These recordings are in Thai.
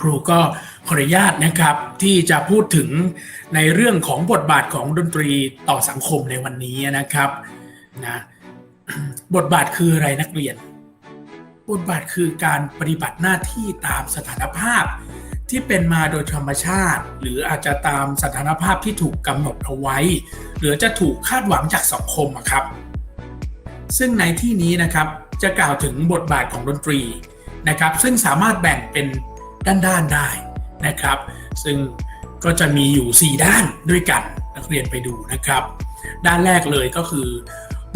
ครูก็ขออนุญาตนะครับที่จะพูดถึงในเรื่องของบทบาทของดนตรีต่อสังคมในวันนี้นะครับนะบทบาทคืออะไรนักเรียน บทบาทคือการปฏิบัติหน้าที่ตามสถานภาพที่เป็นมาโดยธรรมชาติ หรืออาจจะตามสถานภาพที่ถูกกำหนดเอาไว้ หรือจะถูกคาดหวังจากสังคมครับ ซึ่งในที่นี้นะครับจะกล่าวถึงบทบาทของดนตรีนะครับ ซึ่งสามารถแบ่งเป็น ด้านๆได้นะครับ ซึ่งก็จะมีอยู่ 4 ด้านด้วยกันนักเรียนไปดูนะครับ ด้านแรกเลยก็คือ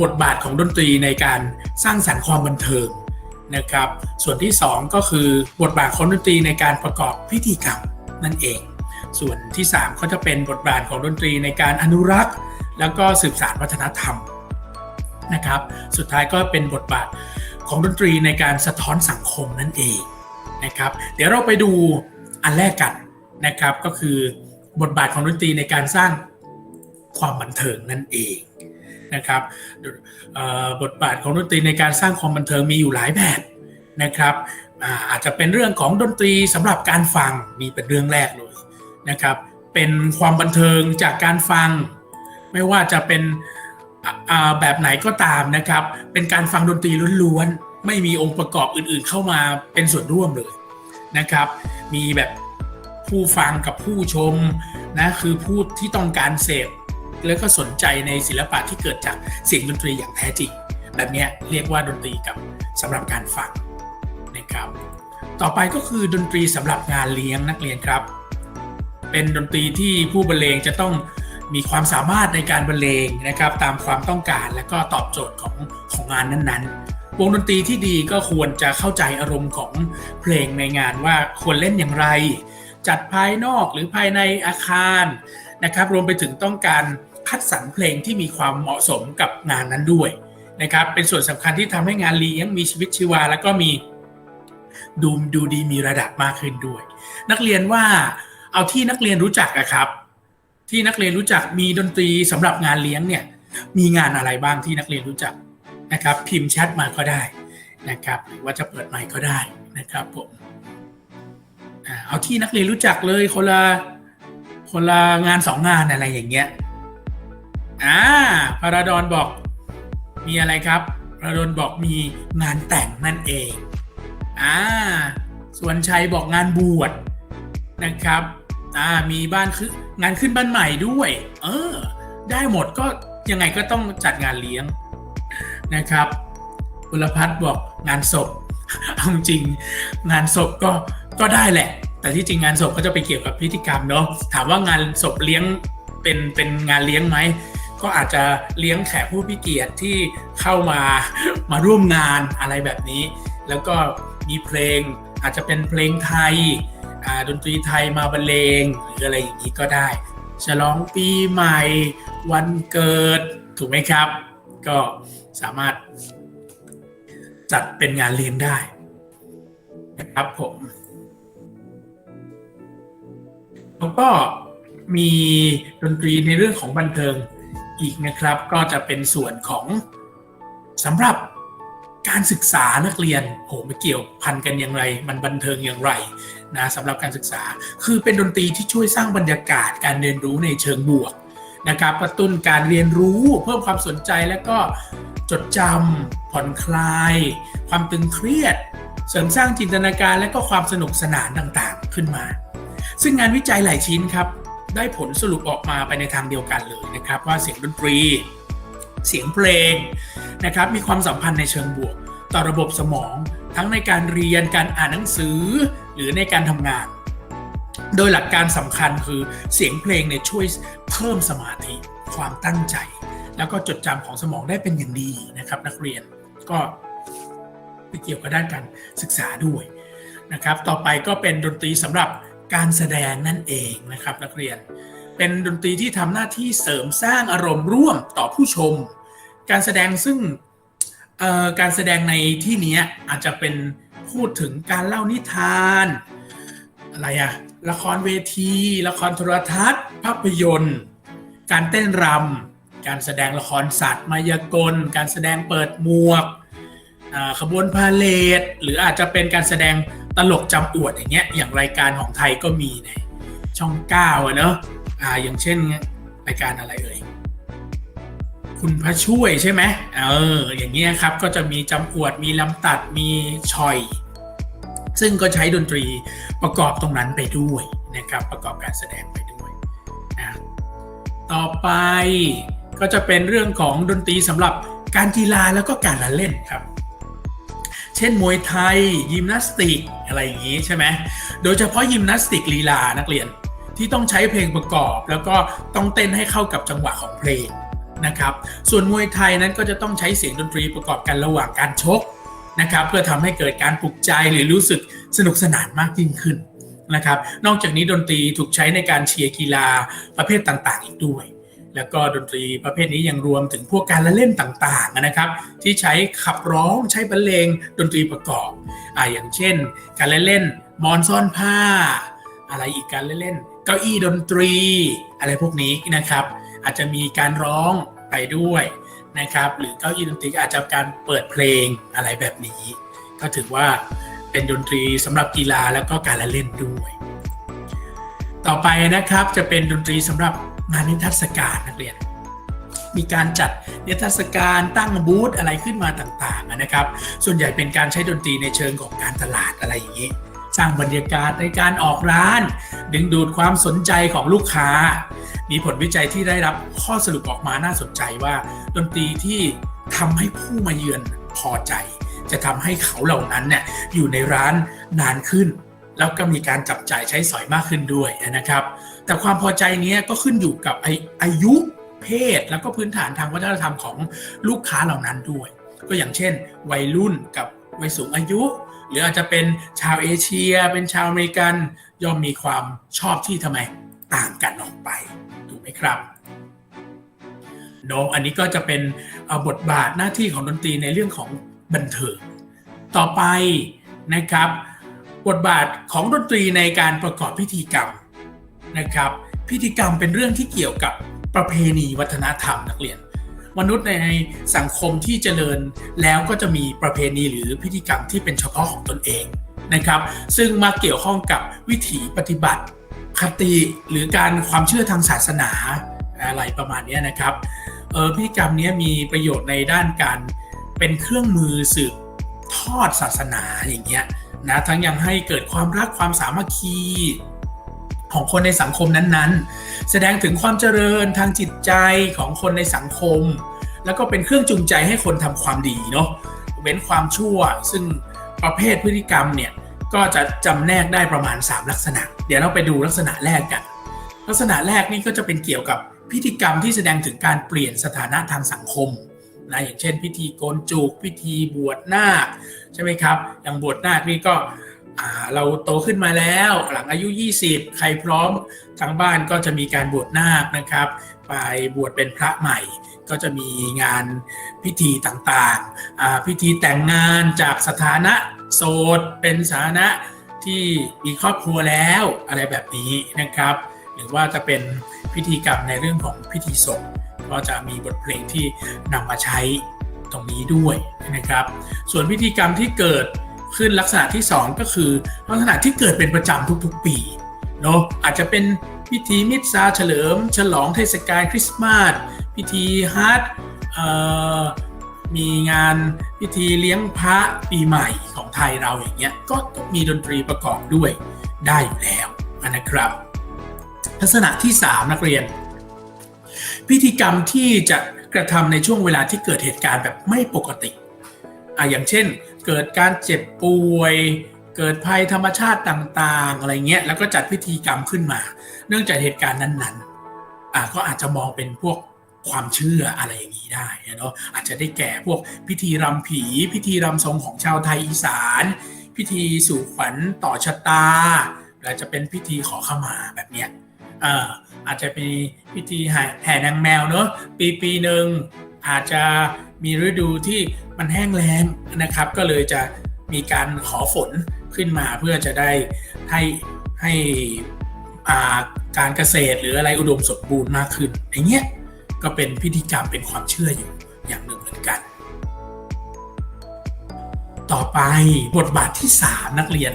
บทบาทของดนตรีในการสร้างสรรค์ความบันเทิงนะครับ ส่วนที่ 2 ก็คือบทบาทของดนตรีในการประกอบพิธีกรรมนั่นเอง ส่วนที่ 3 ก็จะเป็นบทบาทของดนตรีในการอนุรักษ์ แล้วก็สืบสานวัฒนธรรมนะครับ สุดท้ายก็เป็นบทบาทของดนตรีในการสะท้อนสังคมนั่นเอง นะครับ เดี๋ยวเราไปดูอันแรกกันนะครับ ก็คือบทบาทของดนตรีในการสร้างความบันเทิงนั่นเองนะครับบทบาทของดนตรีในการสร้างความบันเทิงมีอยู่หลายแบบนะครับอาจจะเป็นเรื่องของดนตรีสำหรับการฟังมีเป็นเรื่องแรกเลยนะครับ เป็นความบันเทิงจากการฟัง ไม่ว่าจะเป็นแบบไหนก็ตามนะครับ เป็นการฟังดนตรีล้วนๆ ไม่มีองค์ประกอบอื่นๆ เข้ามาเป็นส่วนร่วมเลยนะครับ มีแบบผู้ฟังกับผู้ชมนะคือผู้ที่ต้องการเสพแล้วก็สนใจในศิลปะที่เกิดจากเสียงดนตรีอย่างแท้จริง แบบนี้เรียกว่าดนตรีกับสำหรับการฟังนะครับ ต่อไปก็คือดนตรีสำหรับงานเลี้ยงนักเรียนครับ เป็นดนตรีที่ผู้บรรเลงจะต้องมีความสามารถในการบรรเลงนะครับ ตามความต้องการและก็ตอบโจทย์ของของงานนั้นๆ วงดนตรีที่ดีก็ควรจะเข้าใจอารมณ์ของเพลงในงานว่าควรเล่นอย่างไร จัดภายนอกหรือภายในอาคารนะครับ รวมไปถึงต้องการคัดสรรเพลงที่มีความเหมาะสมกับงานนั้นด้วยนะครับ เป็นส่วนสำคัญที่ทำให้งานเลี้ยงมีชีวิตชีวา แล้วก็มีดูดูดีมีระดับมากขึ้นด้วย นักเรียนว่าเอาที่นักเรียนรู้จักอะครับ ที่นักเรียนรู้จักมีดนตรีสำหรับงานเลี้ยงเนี่ยมีงานอะไรบ้างที่นักเรียนรู้จัก นะครับพิมพ์แชทมาก็ได้นะครับหรือว่าจะเปิดไมค์ก็ได้นะครับผมเอาที่นักเรียนรู้จักเลยคนละคนละงานสองงานอะไรอย่างเงี้ยอ่าพาราดอนบอกมีอะไรครับพาราดอนบอกมีงานแต่งนั่นเองอ่าส่วนชัยบอกงานบวชนะครับอ่ามีบ้านขึ้นงานขึ้นบ้านใหม่ด้วย เออ ได้หมดก็ยังไงก็ต้องจัดงานเลี้ยง นะครับบุรพัฒน์บอกงานศพเอาจริงงานศพก็ก็ได้แหละ แต่ที่จริงงานศพก็จะไปเกี่ยวกับพิธีกรรมเนาะถามว่างานศพเลี้ยงเป็นเป็นงานเลี้ยงไหมก็อาจจะเลี้ยงแขกผู้พิเกียรติที่เข้ามามาร่วมงานอะไรแบบนี้ แล้วก็มีเพลงอาจจะเป็นเพลงไทยดนตรีไทยมาบรรเลงหรืออะไรอย่างนี้ก็ได้ ฉลองปีใหม่ วันเกิดถูกไหมครับ ก็ สามารถจัดเป็นงานเลี้ยงได้นะครับผมแล้วก็มีดนตรีในเรื่องของบันเทิงอีกนะครับ ก็จะเป็นส่วนของสำหรับการศึกษานักเรียนโหไม่เกี่ยวพันกันอย่างไร มันบันเทิงอย่างไรนะสำหรับการศึกษา คือเป็นดนตรีที่ช่วยสร้างบรรยากาศการเรียนรู้ในเชิงบวกนะครับกระตุ้นการเรียนรู้เพิ่มความสนใจและก็ จดจำผ่อนคลาย ความตึงเครียด เสริมสร้างจินตนาการและก็ความสนุกสนานต่างๆ ขึ้นมา ซึ่งงานวิจัยหลายชิ้นครับ ได้ผลสรุปออกมาไปในทางเดียวกันเลยนะครับ ว่าเสียงดนตรี เสียงเพลงนะครับมีความสัมพันธ์ในเชิงบวก ต่อระบบสมอง ทั้งในการเรียนการอ่านหนังสือ หรือในการทำงาน โดยหลักการสำคัญคือเสียงเพลงเนี่ยช่วยเพิ่มสมาธิความตั้งใจ แล้วก็จดจำของสมองได้เป็นอย่างดีนะครับ นักเรียนก็ไปเกี่ยวกับด้านการศึกษาด้วยนะครับ ต่อไปก็เป็นดนตรีสำหรับการแสดงนั่นเองนะครับ นักเรียน เป็นดนตรีที่ทำหน้าที่เสริมสร้างอารมณ์ร่วมต่อผู้ชม การแสดงซึ่งการแสดงในที่นี้อาจจะเป็นพูดถึงการเล่านิทาน อะไรอะละครเวที ละครโทรทัศน์ ภาพยนตร์ การเต้นรำ การแสดงละครสัตว์มายากล การแสดงเปิดหมวกขบวนพาเลทหรืออาจจะเป็นการแสดงตลกจำอวดอย่างเงี้ยอย่างรายการของไทยก็มีในช่องเก้าอะเนอะอ่าอย่างเช่นรายการอะไรเอ่ยคุณพระช่วยใช่ไหมเอออย่างเงี้ยครับก็จะมีจำอวดมีลำตัดมีชอย ซึ่งก็ใช้ดนตรีประกอบตรงนั้นไปด้วยนะครับประกอบการแสดงไปด้วยนะต่อไป ก็จะเป็นเรื่องของดนตรีสำหรับการกีฬาแล้วก็การละเล่นครับ เช่นมวยไทย ยิมนาสติกอะไรอย่างนี้ใช่ไหมโดยเฉพาะยิมนาสติกลีลานักเรียนที่ต้องใช้เพลงประกอบ แล้วก็ต้องเต้นให้เข้ากับจังหวะของเพลงนะครับ ส่วนมวยไทยนั้นก็จะต้องใช้เสียงดนตรีประกอบกันระหว่างการชกนะครับเพื่อทำให้เกิดการปลุกใจหรือรู้สึกสนุกสนานมากยิ่งขึ้นนะครับ นอกจากนี้ดนตรีถูกใช้ในการเชียร์กีฬาประเภทต่างๆ อีกด้วย แล้วก็ดนตรีประเภทนี้ยังรวมถึงพวกการละเล่นต่างๆนะครับ ที่ใช้ขับร้องใช้บรรเลงดนตรีประกอบอ่าอย่างเช่น การละเล่นมอนซ่อนผ้า อะไรอีกการละเล่น เก้าอี้ดนตรี อะไรพวกนี้นะครับ อาจจะมีการร้องไปด้วยนะครับ หรือเก้าอี้ดนตรีอาจจะการเปิดเพลงอะไรแบบนี้ ก็ถือว่าเป็นดนตรีสำหรับกีฬาแล้วก็การละเล่นด้วย ต่อไปนะครับจะเป็นดนตรีสำหรับ งานนิทรรศการนักเรียน มีการจัดนิทรรศการตั้งบูธอะไรขึ้นมาต่างๆนะครับ ส่วนใหญ่เป็นการใช้ดนตรีในเชิงของการตลาดอะไรอย่างนี้ สร้างบรรยากาศในการออกร้าน ดึงดูดความสนใจของลูกค้า มีผลวิจัยที่ได้รับข้อสรุปออกมาน่าสนใจว่า ดนตรีที่ทำให้ผู้มาเยือนพอใจ จะทำให้เขาเหล่านั้นเนี่ยอยู่ในร้านนานขึ้น แล้วก็มีการจับจ่ายใช้สอยมากขึ้นด้วยนะครับ แต่ความพอใจนี้ก็ขึ้นอยู่กับอายุเพศ แล้วก็พื้นฐานทางวัฒนธรรมของลูกค้าเหล่านั้นด้วย ก็อย่างเช่น วัยรุ่นกับวัยสูงอายุ หรืออาจจะเป็นชาวเอเชีย เป็นชาวอเมริกันย่อมมีความชอบที่ทำไมต่างกันออกไปถูกไหมครับโนอันนี้ก็จะเป็นบทบาทหน้าที่ของดนตรีในเรื่องของบันเทิงต่อไปนะครับ บทบาทของดนตรีในการประกอบพิธีกรรมนะครับ พิธีกรรมเป็นเรื่องที่เกี่ยวกับประเพณีวัฒนธรรมนักเรียน มนุษย์ในสังคมที่เจริญแล้วก็จะมีประเพณีหรือพิธีกรรมที่เป็นเฉพาะของตนเองนะครับ ซึ่งมาเกี่ยวข้องกับวิถีปฏิบัติคติหรือการความเชื่อทางศาสนาอะไรประมาณนี้นะครับเออพิธีกรรมนี้มีประโยชน์ในด้านการเป็นเครื่องมือสืบทอดศาสนาอย่างเงี้ย นะทั้งยังให้เกิดความรักความสามัคคีของคนในสังคมนั้นๆ แสดงถึงความเจริญทางจิตใจของคนในสังคม แล้วก็เป็นเครื่องจูงใจให้คนทำความดีเนาะเว้นความชั่ว ซึ่งประเภทพฤติกรรมเนี่ยก็จะจำแนกได้ประมาณ 3 ลักษณะ เดี๋ยวเราไปดูลักษณะแรกกัน ลักษณะแรกนี่ก็จะเป็นเกี่ยวกับพิธีกรรมที่แสดงถึงการเปลี่ยนสถานะทางสังคม นะอย่างเช่น พิธีโกนจูกพิธีบวชนาคใช่ไหมครับ อย่างบวชนาคนี่ก็เราโตขึ้นมาแล้วหลังอายุ 20 ใครพร้อมทางบ้านก็จะมีการบวชนาคนะครับ ไปบวชเป็นพระใหม่ ก็จะมีงานพิธีต่างๆ พิธีแต่งงานจากสถานะโสดเป็นสถานะที่มีครอบครัวแล้วอะไรแบบนี้นะครับ หรือว่าจะเป็นพิธีกรรมในเรื่องของพิธีศพ ก็จะมีบทเพลงที่นำมาใช้ตรงนี้ด้วยนะครับ ส่วนพิธีกรรมที่เกิดขึ้นลักษณะที่ 2 ก็คือลักษณะที่เกิดเป็นประจำทุกๆปีเนาะอาจจะเป็นพิธีมิตรซาเฉลิม ฉลองเทศกาลคริสต์มาสพิธีฮาร์ดมีงานพิธีเลี้ยงพระปีใหม่ของไทยเราอย่างเงี้ยก็มีดนตรีประกอบด้วยได้อยู่แล้วนะครับ ลักษณะที่ 3 นักเรียน พิธีกรรมที่จะกระทำในช่วงเวลาที่เกิดเหตุการณ์แบบไม่ปกติอะอย่างเช่น เกิดการเจ็บป่วย เกิดภัยธรรมชาติต่างๆ อะไรเงี้ยแล้วก็จัดพิธีกรรมขึ้นมา เนื่องจากเหตุการณ์นั้นๆอะก็อาจจะมองเป็นพวกความเชื่ออะไรอย่างนี้ได้เนาะอาจจะได้แก่พวกพิธีรำผี พิธีรำทรงของชาวไทยอีสาน พิธีสู่ขวัญต่อชะตาหรือจะเป็นพิธีขอขมาแบบเนี้ย อาอาจจะเป็นพิธีแห่นางแมวเนาะปีปีหนึ่งอาจจะมีฤดูที่มันแห้งแล้งนะครับ ก็เลยจะมีการขอฝนขึ้นมาเพื่อจะได้ให้ให้การเกษตรหรืออะไรอุดมสมบูรณ์มากขึ้นอย่างเงี้ยก็เป็นพิธีกรรมเป็นความเชื่ออยู่อย่างหนึ่งเหมือนกัน ต่อไปบทบาทที่ 3 นักเรียน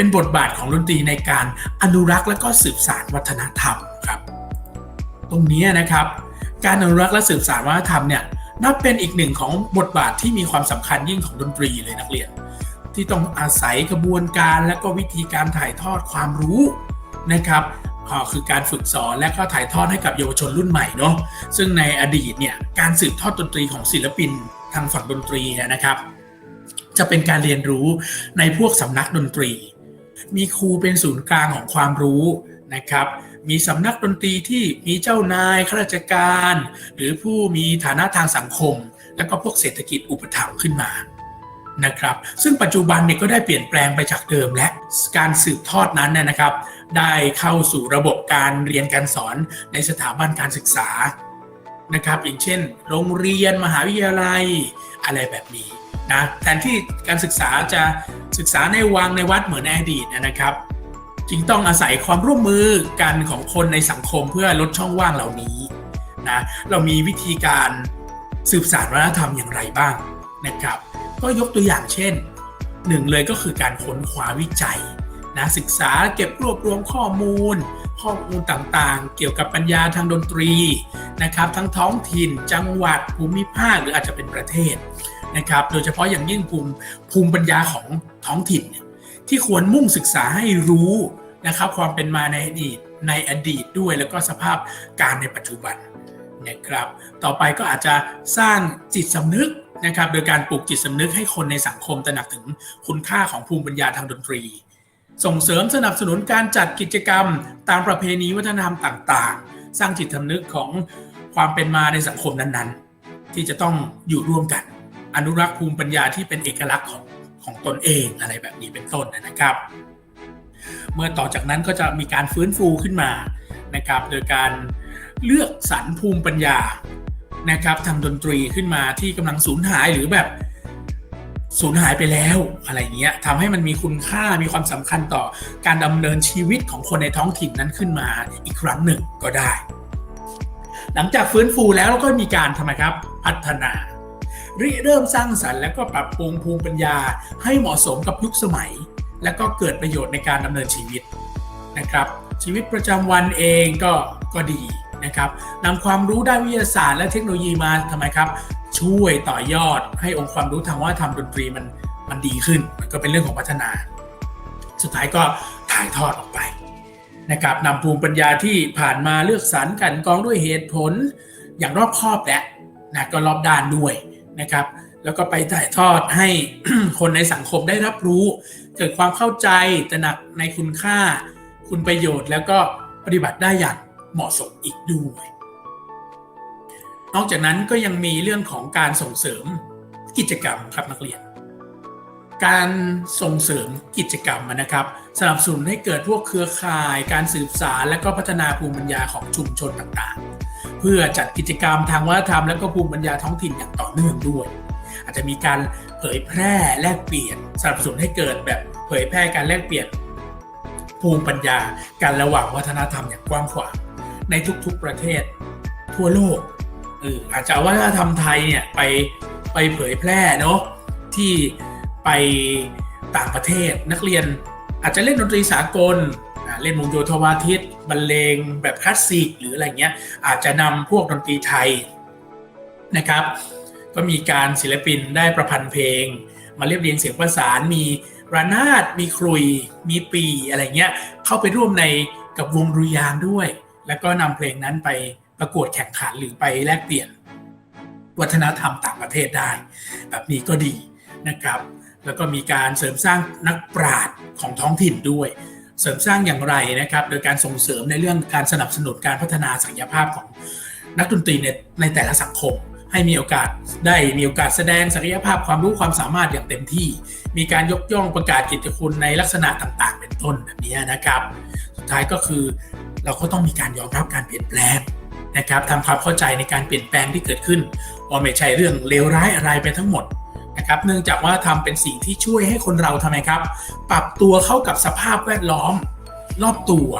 เป็นบทบาทของดนตรีในการอนุรักษ์และก็สืบสานวัฒนธรรมครับ ตรงนี้นะครับ การอนุรักษ์และสืบสานวัฒนธรรมเนี่ยนับเป็นอีกหนึ่งของบทบาทที่มีความสำคัญยิ่งของดนตรีเลยนักเรียน ที่ต้องอาศัยกระบวนการและก็วิธีการถ่ายทอดความรู้นะครับคือการฝึกสอนและก็ถ่ายทอดให้กับเยาวชนรุ่นใหม่เนาะซึ่งในอดีตเนี่ยการสืบทอดดนตรีของศิลปินทางฝั่งดนตรีนะครับ จะเป็นการเรียนรู้ในพวกสำนักดนตรี มีครูเป็นศูนย์กลางของความรู้นะครับ มีสำนักดนตรีที่มีเจ้านายข้าราชการ หรือผู้มีฐานะทางสังคม แล้วก็พวกเศรษฐกิจอุปถัมภ์ขึ้นมานะครับ ซึ่งปัจจุบันเนี่ยก็ได้เปลี่ยนแปลงไปจากเดิมและการสืบทอดนั้นเนยนะครับ ได้เข้าสู่ระบบการเรียนการสอนในสถาบันการศึกษานะครับ อย่างเช่น โรงเรียนมหาวิทยาลัยอะไรแบบนี้ นะแทนที่การศึกษาจะศึกษาในวังในวัดเหมือนในอดีตนะครับ จึงต้องอาศัยความร่วมมือกันของคนในสังคมเพื่อลดช่องว่างเหล่านี้นะเรามีวิธีการสืบสานวัฒนธรรมอย่างไรบ้างนะครับ ก็ยกตัวอย่างเช่นหนึ่งเลยก็คือการค้นคว้าวิจัยนะศึกษาเก็บรวบรวมข้อมูล ข้อมูลต่างๆ เกี่ยวกับปัญญาทางดนตรีนะครับ ทั้งท้องถิ่น จังหวัดภูมิภาคหรืออาจจะเป็นประเทศ นะครับ โดยเฉพาะอย่างยิ่งภูมิภูมิปัญญาของท้องถิ่น ที่ควรมุ่งศึกษาให้รู้นะครับความเป็นมาในอดีตในอดีตด้วยแล้วก็สภาพการในปัจจุบันนะครับ ต่อไปก็อาจจะสร้างจิตสำนึกนะครับ โดยการปลูกจิตสำนึกให้คนในสังคมตระหนักถึงคุณค่าของภูมิปัญญาทางดนตรี ส่งเสริมสนับสนุนการจัดกิจกรรม ตามประเพณีวัฒนธรรมต่างๆ สร้างจิตสำนึกของความเป็นมาในสังคมนั้นๆ ที่จะต้องอยู่ร่วมกัน อนุรักษ์ภูมิปัญญาที่เป็นเอกลักษณ์ของของตนเองอะไรแบบนี้เป็นต้นนะครับ เมื่อต่อจากนั้นก็จะมีการฟื้นฟูขึ้นมานะครับ โดยการเลือกสรรภูมิปัญญานะครับทางดนตรีขึ้นมาที่กำลังสูญหายหรือแบบสูญหายไปแล้วอะไรเงี้ยทำให้มันมีคุณค่ามีความสำคัญต่อการดำเนินชีวิตของคนในท้องถิ่นนั้นขึ้นมาอีกครั้งหนึ่งก็ได้ หลังจากฟื้นฟูแล้วก็มีการทำไมครับ พัฒนา ริเริ่มสร้างสรรค์และก็ปรับปรุงภูมิปัญญา ให้เหมาะสมกับยุคสมัย และก็เกิดประโยชน์ในการดำเนินชีวิตนะครับ ชีวิตประจำวันเองก็ก็ดีนะครับนำความรู้ด้านวิทยาศาสตร์และเทคโนโลยีมาทำไมครับ ช่วยต่อยอดให้องค์ความรู้ทางวัฒนธรรมดนตรีมันมันดีขึ้นมันก็เป็นเรื่องของพัฒนา สุดท้ายก็ถ่ายทอดออกไปนะครับนำภูมิปัญญาที่ผ่านมาเลือกสรรกันกรองด้วยเหตุผลอย่างรอบคอบและนะก็รอบด้านด้วย นะครับ แล้วก็ไปถ่ายทอดให้คนในสังคมได้รับรู้ เกิดความเข้าใจตระหนักในคุณค่า คุณประโยชน์แล้วก็ปฏิบัติได้อย่างเหมาะสมอีกด้วยนอกจากนั้นก็ยังมีเรื่องของการส่งเสริมกิจกรรมครับนักเรียน การส่งเสริมกิจกรรมนะครับ สนับสนุนให้เกิดพวกเครือข่าย การสืบสารและก็พัฒนาภูมิปัญญาของชุมชนต่างๆ เพื่อจัดกิจกรรมทางวัฒนธรรมและก็ภูมิปัญญาท้องถิ่นอย่างต่อเนื่องด้วย อาจจะมีการเผยแพร่แลกเปลี่ยนสนับสนุนให้เกิดแบบเผยแพร่การแลกเปลี่ยนภูมิปัญญาการระหว่างวัฒนธรรมอย่างกว้างขวางในทุกๆประเทศทั่วโลกเอออาจจะเอาวัฒนธรรมไทยเนี่ยไปไปเผยแพร่เนาะที่ไปต่างประเทศนักเรียนอาจจะเล่นดนตรีสากล เล่นวงโยธวาทิตบรรเลงแบบคลาสสิกหรืออะไรเงี้ยอาจจะนำพวกดนตรีไทยนะครับ ก็มีการศิลปินได้ประพันธ์เพลง มาเรียบเรียงเสียงประสานมีระนาดมีครุย มีปีอะไรเงี้ยเข้าไปร่วมในกับวงดุริยางด้วย แล้วก็นำเพลงนั้นไปประกวดแข่งขันหรือไปแลกเปลี่ยน วัฒนธรรมต่างประเทศได้ แบบนี้ก็ดีนะครับ แล้วก็มีการเสริมสร้างนักปราชญ์ของท้องถิ่นด้วย เสริมสร้างอย่างไรนะครับ โดยการส่งเสริมในเรื่องการสนับสนุนการพัฒนาศักยภาพของนักดนตรีในในแต่ละสังคม ให้มีโอกาสได้มีโอกาสแสดงศักยภาพความรู้ความสามารถอย่างเต็มที่ มีการยกย่องประกาศกิตติคุณในลักษณะต่าง ๆ เป็นต้นแบบนี้นะครับ สุดท้ายก็คือเราก็ต้องมีการยอมรับการเปลี่ยนแปลงนะครับทำความเข้าใจในการเปลี่ยนแปลงที่เกิดขึ้นว่าไม่ใช่เรื่องเลวร้ายอะไรไปทั้งหมด นะครับเนื่องจากว่าทำเป็นสิ่งที่ช่วยให้คนเราทำไมครับ ปรับตัวเข้ากับสภาพแวดล้อมรอบตัว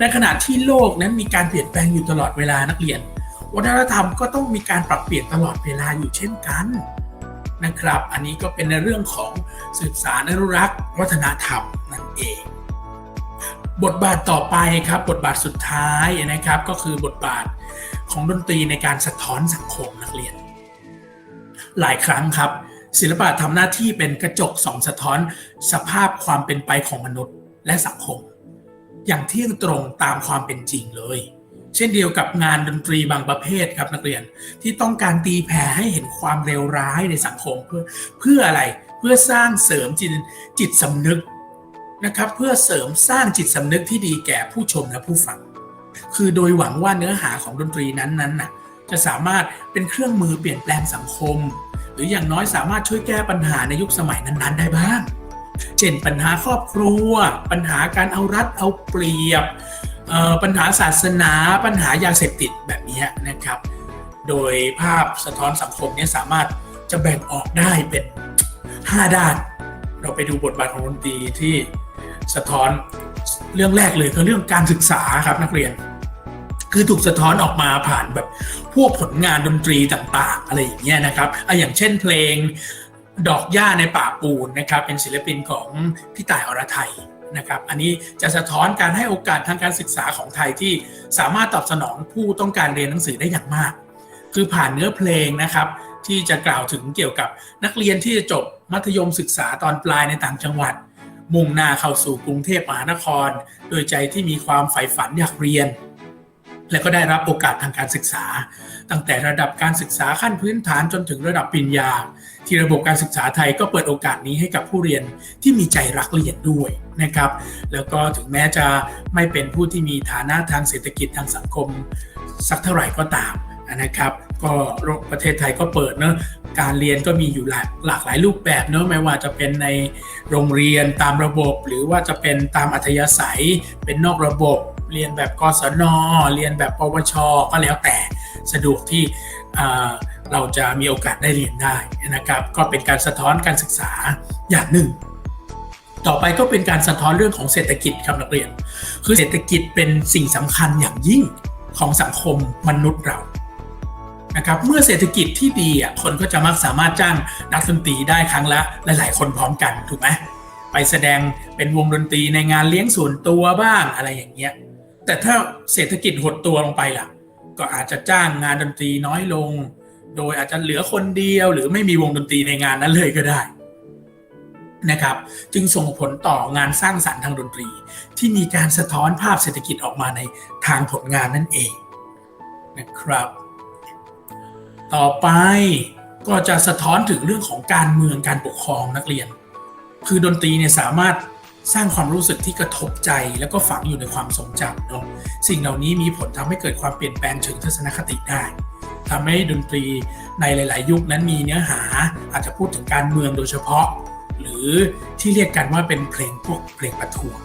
ในขณะที่โลกนั้นมีการเปลี่ยนแปลงอยู่ตลอดเวลานักเรียน วัฒนธรรมก็ต้องมีการปรับเปลี่ยนตลอดเวลาอยู่เช่นกันนะครับ อันนี้ก็เป็นในเรื่องของสืบสารอนุรักษ์วัฒนธรรมนั่นเอง บทบาทต่อไปครับ บทบาทสุดท้ายนะครับ ก็คือบทบาทของดนตรีในการสะท้อนสังคมนักเรียน หลายครั้งครับ ศิลปะทำหน้าที่เป็นกระจกส่องสะท้อน สภาพความเป็นไปของมนุษย์และสังคม อย่างเที่ยงตรงตามความเป็นจริงเลย เช่นเดียวกับงานดนตรีบางประเภทครับนักเรียนที่ต้องการตีแผ่ให้เห็นความเลวร้ายในสังคมเพื่อเพื่ออะไรเพื่อสร้างเสริมจิตจิตสำนึกนะครับเพื่อเสริมสร้างจิตสำนึกที่ดีแก่ผู้ชมและผู้ฟัง คือโดยหวังว่าเนื้อหาของดนตรีนั้นๆน่ะจะสามารถเป็นเครื่องมือเปลี่ยนแปลงสังคม หรืออย่างน้อยสามารถช่วยแก้ปัญหาในยุคสมัยนั้นๆ ได้บ้าง เช่นปัญหาครอบครัว ปัญหาการเอารัดเอาเปรียบ ปัญหาศาสนา ปัญหายาเสพติดแบบนี้นะครับ โดยภาพสะท้อนสังคมนี้สามารถจะแบ่งออกได้เป็น 5 ด้าน เราไปดูบทบาทของดนตรีที่สะท้อนเรื่องแรกเลยคือเรื่องการศึกษาครับนักเรียน คือถูกสะท้อนออกมาผ่านแบบพวกผลงานดนตรีต่างๆ อะไรอย่างเงี้ยนะครับอะอย่างเช่นเพลงดอกหญ้าในป่าปูนนะครับ เป็นศิลปินของพี่ต่ายอรไทยนะครับ อันนี้จะสะท้อนการให้โอกาสทางการศึกษาของไทยที่สามารถตอบสนองผู้ต้องการเรียนหนังสือได้อย่างมาก คือผ่านเนื้อเพลงนะครับ ที่จะกล่าวถึงเกี่ยวกับนักเรียนที่จะจบมัธยมศึกษาตอนปลายในต่างจังหวัด มุ่งหน้าเข้าสู่กรุงเทพมหานคร โดยใจที่มีความใฝ่ฝันอยากเรียน และก็ได้รับโอกาสทางการศึกษา ตั้งแต่ระดับการศึกษาขั้นพื้นฐานจนถึงระดับปริญญา ที่ระบบการศึกษาไทยก็เปิดโอกาสนี้ให้กับผู้เรียนที่มีใจรักเรียนด้วยนะครับ แล้วก็ถึงแม้จะไม่เป็นผู้ที่มีฐานะทางเศรษฐกิจทางสังคม สักเท่าไหร่ก็ตามนะครับ ก็ประเทศไทยก็เปิดเนอะการเรียนก็มีอยู่หลากหลากหลายรูปแบบเนอะไม่ว่าจะเป็นในโรงเรียนตามระบบ หรือว่าจะเป็นตามอัธยาศัยเป็นนอกระบบ เรียนแบบกศน เรียนแบบปวช ก็แล้วแต่สะดวกที่เราจะมีโอกาสได้เรียนได้นะครับ ก็เป็นการสะท้อนการศึกษาอย่างหนึ่ง ต่อไปก็เป็นการสะท้อนเรื่องของเศรษฐกิจครับนักเรียน คือเศรษฐกิจเป็นสิ่งสำคัญอย่างยิ่งของสังคมมนุษย์เรานะครับเมื่อเศรษฐกิจที่ดีอะคนก็จะมักสามารถจ้างนักดนตรีได้ครั้งละหลาย ๆ คนพร้อมกันถูกไหมไปแสดงเป็นวงดนตรีในงานเลี้ยงส่วนตัวบ้างอะไรอย่างเงี้ย แต่ถ้าเศรษฐกิจหดตัวลงไปล่ะ ก็อาจจะจ้างงานดนตรีน้อยลง โดยอาจจะเหลือคนเดียวหรือไม่มีวงดนตรีในงานนั้นเลยก็ได้นะครับ จึงส่งผลต่องานสร้างสรรค์ทางดนตรี ที่มีการสะท้อนภาพเศรษฐกิจออกมาในทางผลงานนั่นเองนะครับ ต่อไปก็จะสะท้อนถึงเรื่องของการเมืองการปกครองนักเรียน คือดนตรีเนี่ยสามารถ สร้างความรู้สึกที่กระทบใจแล้วก็ฝังอยู่ในความทรงจำเนาะสิ่งเหล่านี้มีผลทำให้เกิดความเปลี่ยนแปลงเชิงทัศนคติได้ทำให้ดนตรีในหลาย ๆ ยุคนั้นมีเนื้อหาอาจจะพูดถึงการเมืองโดยเฉพาะ หรือที่เรียกกันว่าเป็นเพลงพวกเพลงประท้วง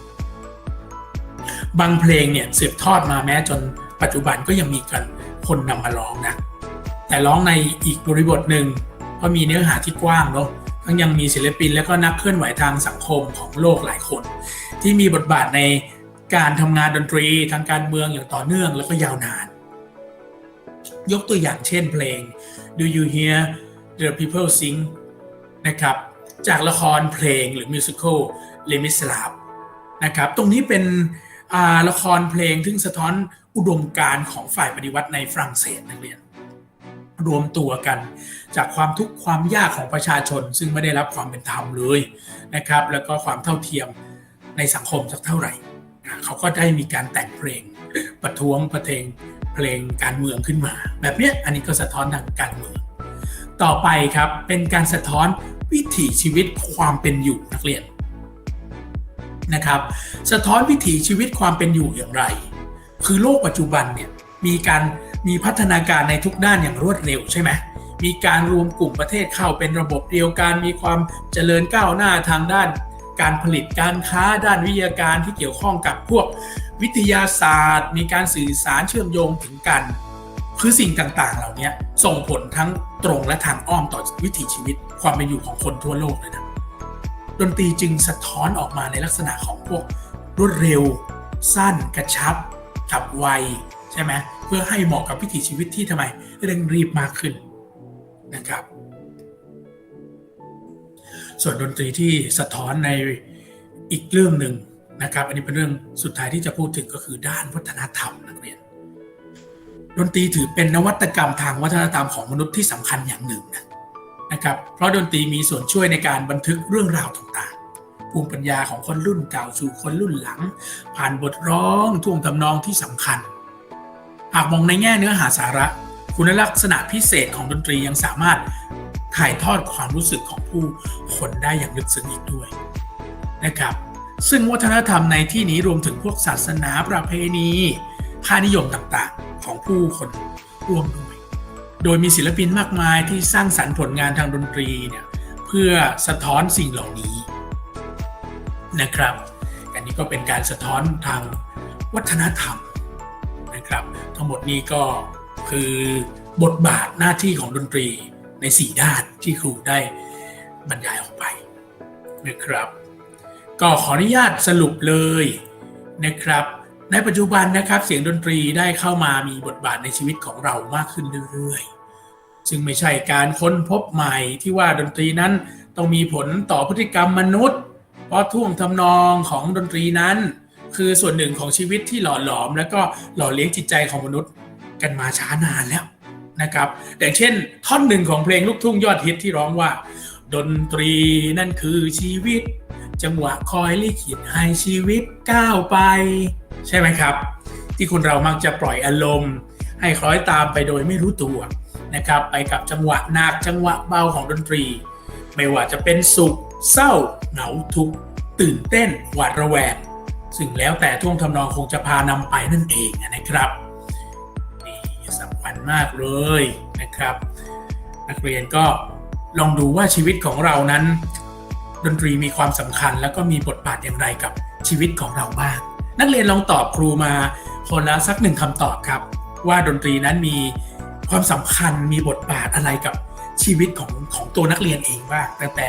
บางเพลงเนี่ยสืบทอดมาแม้จนปัจจุบันก็ยังมีกันคนนำมาร้องนะแต่ร้องในอีกบริบทหนึ่งเพราะมีเนื้อหาที่กว้างเนาะ ทั้งยังมีศิลปินและก็นักเคลื่อนไหวทางสังคมของโลกหลายคน ที่มีบทบาทในการทำงานดนตรีทางการเมืองอย่างต่อเนื่องแล้วก็ยาวนาน ยกตัวอย่างเช่นเพลง Do You Hear the People Sing นะครับจากละครเพลงหรือมิวสิควลเลมิสลาบนะครับตรงนี้เป็นละครเพลงที่สะท้อนอุดมการณ์ของฝ่ายปฏิวัติในฝรั่งเศสนักเรียน รวมตัวกัน จากความทุกข์ความยากของประชาชน ซึ่งไม่ได้รับความเป็นธรรมเลยนะครับ แล้วก็ความเท่าเทียมในสังคมสักเท่าไหร่ เขาก็ได้มีการแต่งเพลง ประท้วงประเพลงเพลงการเมืองขึ้นมา แบบนี้อันนี้ก็สะท้อนทางการเมือง ต่อไปครับเป็นการสะท้อนวิถีชีวิตความเป็นอยู่นักเรียนนะครับ สะท้อนวิถีชีวิตความเป็นอยู่อย่างไร คือโลกปัจจุบันเนี่ยมีการ มีพัฒนาการในทุกด้านอย่างรวดเร็วใช่ไหมมีการรวมกลุ่มประเทศเข้าเป็นระบบเดียวกัน มีความเจริญก้าวหน้าทางด้าน การผลิตการค้าด้านวิทยาการที่เกี่ยวข้องกับพวกวิทยาศาสตร์ มีการสื่อสารเชื่อมโยงถึงกัน คือสิ่งต่างๆ เหล่านี้ส่งผลทั้งตรงและทางอ้อมต่อวิถีชีวิต ความเป็นอยู่ของคนทั่วโลกเลยนะดนตรีจึงสะท้อนออกมาในลักษณะของพวกรวดเร็ว สั้นกระชับฉับไว ใช่ไหมเพื่อให้เหมาะกับวิถีชีวิตที่ทำไมเร่งรีบมากขึ้นนะครับ ส่วนดนตรีที่สะท้อนในอีกเรื่องหนึ่งนะครับ อันนี้เป็นเรื่องสุดท้ายที่จะพูดถึงก็คือด้านวัฒนธรรมนักเรียน ดนตรีถือเป็นนวัตกรรมทางวัฒนธรรมของมนุษย์ที่สำคัญอย่างหนึ่งนะนะครับ เพราะดนตรีมีส่วนช่วยในการบันทึกเรื่องราวต่างๆ ภูมิปัญญาของคนรุ่นเก่าสู่คนรุ่นหลัง ผ่านบทร้องท่วงทำนองที่สำคัญ หากมองในแง่เนื้อหาสาระ คุณลักษณะพิเศษของดนตรียังสามารถถ่ายทอดความรู้สึกของผู้คนได้อย่างลึกซึ้งอีกด้วยนะครับซึ่งวัฒนธรรมในที่นี้รวมถึงพวกศาสนาประเพณี ค่านิยมต่างๆ ของผู้คนร่วมด้วย โดยมีศิลปินมากมายที่สร้างสรรค์ผลงานทางดนตรีเนี่ยเพื่อสะท้อนสิ่งเหล่านี้นะครับ อันนี้ก็เป็นการสะท้อนทางวัฒนธรรม นะครับ ทั้งหมดนี้ก็คือบทบาทหน้าที่ของดนตรีใน 4 ด้านที่ครูได้บรรยายออกไปนะครับ ก็ขออนุญาตสรุปเลยนะครับ ในปัจจุบันนะครับเสียงดนตรีได้เข้ามามีบทบาทในชีวิตของเรามากขึ้นเรื่อยๆ ซึ่งไม่ใช่การค้นพบใหม่ที่ว่าดนตรีนั้นต้องมีผลต่อพฤติกรรมมนุษย์ เพราะท่วงทำนองของดนตรีนั้น คือส่วนหนึ่งของชีวิตที่หล่อหลอม และก็หล่อเลี้ยงจิตใจของมนุษย์กันมาช้านานแล้วนะครับอย่างเช่น ท่อนหนึ่งของเพลงลูกทุ่งยอดฮิตที่ร้องว่า ดนตรีนั่นคือชีวิต จังหวะคอยลิขิตให้ชีวิตก้าวไป ใช่ไหมครับ ที่คนเรามักจะปล่อยอารมณ์ ให้คล้อยตามไปโดยไม่รู้ตัวนะครับไปกับจังหวะหนักจังหวะเบาของดนตรี ไม่ว่าจะเป็นสุขเศร้าเหงาทุกข์ตื่นเต้นหวาดระแวง ซึ่งแล้วแต่ท่วงทำนองคงจะพานำไปนั่นเองนะครับนี่สำคัญมากเลยนะครับ นักเรียนก็ลองดูว่าชีวิตของเรานั้น ดนตรีมีความสำคัญ แล้วก็มีบทบาทอย่างไรกับชีวิตของเราบ้าง นักเรียนลองตอบครูมาคนละสักหนึ่งคำตอบครับ ว่าดนตรีนั้นมีความสำคัญมีบทบาทอะไรกับชีวิตของของตัวนักเรียนเองบ้างตั้งแต่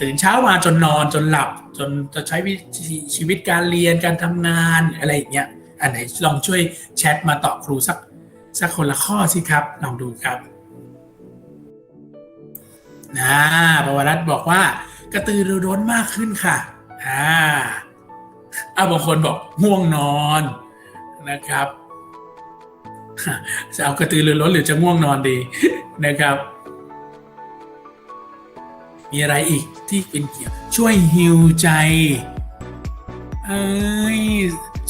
ตื่นเช้ามาจนนอนจนหลับ จนจะใช้วิธีชีวิตการเรียนการทำงานอะไรอย่างเงี้ยอันไหนลองช่วยแชทมาตอบครูสักสักคนละข้อสิครับ ลองดูครับนะปวรัตบอกว่ากระตือรือร้นมากขึ้นค่ะอ่าอ่าบางคนบอกง่วงนอนนะครับจะเอากระตือรือร้นหรือจะง่วงนอนดีนะครับ มีอะไรอีกที่เป็นเกี่ยว ช่วยฮิวใจ เอ้ย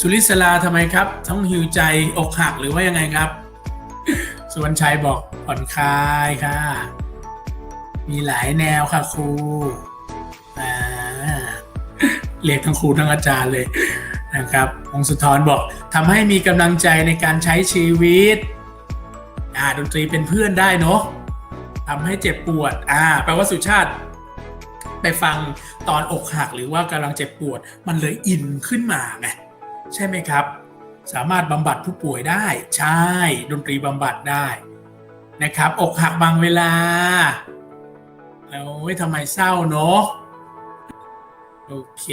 สุริศลาทำไมครับ ต้องฮิวใจอกหักหรือว่ายังไงครับ สุวรรณชัยบอกผ่อนคลายค่ะ มีหลายแนวค่ะครูอ่าเรียกทั้งครูทั้งอาจารย์เลยนะครับองสุธรบอกทำให้มีกำลังใจในการใช้ชีวิตอ่าดนตรีเป็นเพื่อนได้เนาะทำให้เจ็บปวดอ่าแปลว่าสุชาติ ไปฟังตอนอกหักหรือว่ากำลังเจ็บปวด มันเลยอินขึ้นมาไงใช่ไหมครับ สามารถบำบัดผู้ป่วยได้ ใช่ ดนตรีบำบัดได้นะครับ อกหักบางเวลาแล้วทำไมเศร้าเนาะโอเค